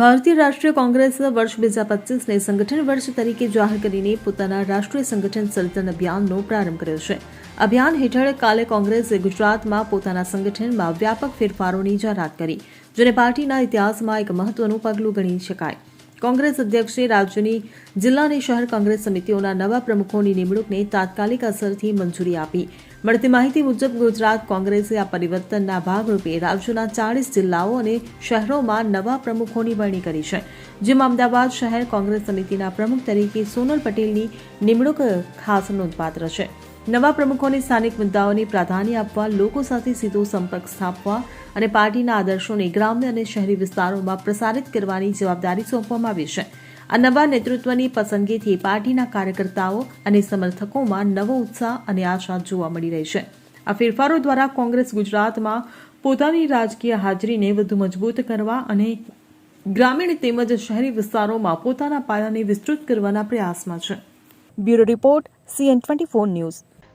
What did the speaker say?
ભારતીય રાષ્ટ્રીય કોંગ્રેસ વર્ષ બે હજાર પચીસને સંગઠન વર્ષ તરીકે જાહેર કરીને પોતાના રાષ્ટ્રીય સંગઠન સર્જન અભિયાનનો પ્રારંભ કર્યો છે. અભિયાન હેઠળ કાલે કોંગ્રેસે ગુજરાતમાં પોતાના સંગઠનમાં વ્યાપક ફેરફારોની જાહેરાત કરી, જેને પાર્ટીના ઇતિહાસમાં એક મહત્વનું પગલું ગણી શકાય. કોંગ્રેસ અધ્યક્ષે રાજ્યની જિલ્લા અને શહેર કોંગ્રેસ સમિતિઓના નવા પ્રમુખોની નિમણૂકને તાત્કાલિક અસરથી મંજૂરી આપી. મળતી માહિતી મુજબ, ગુજરાત કોંગ્રેસે આ પરિવર્તનના ભાગરૂપે રાજ્યના ચાળીસ જિલ્લાઓ અને શહેરોમાં નવા પ્રમુખોની વરણી કરી છે, જેમાં અમદાવાદ શહેર કોંગ્રેસ સમિતિના પ્રમુખ તરીકે સોનલ પટેલની નિમણૂક ખાસ નોંધપાત્ર છે. નવા પ્રમુખોને સ્થાનિક મુદ્દાઓને પ્રાધાન્ય આપવા, લોકો સાથે સીધો સંપર્ક સ્થાપવા અને પાર્ટીના આદર્શોને ગ્રામ્ય અને શહેરી વિસ્તારોમાં પ્રસારિત કરવાની જવાબદારી સોંપવામાં આવી છે. આ નવા નેતૃત્વની પસંદગીથી પાર્ટીના કાર્યકર્તાઓ અને સમર્થકોમાં નવો ઉત્સાહ અને આશા જોવા મળી રહી છે. આ ફેરફારો દ્વારા કોંગ્રેસ ગુજરાતમાં પોતાની રાજકીય હાજરીને વધુ મજબૂત કરવા અને ગ્રામીણ તેમજ શહેરી વિસ્તારોમાં પોતાના પાયાને વિસ્તૃત કરવાના પ્રયાસમાં છે. Bureau report CN twenty four news.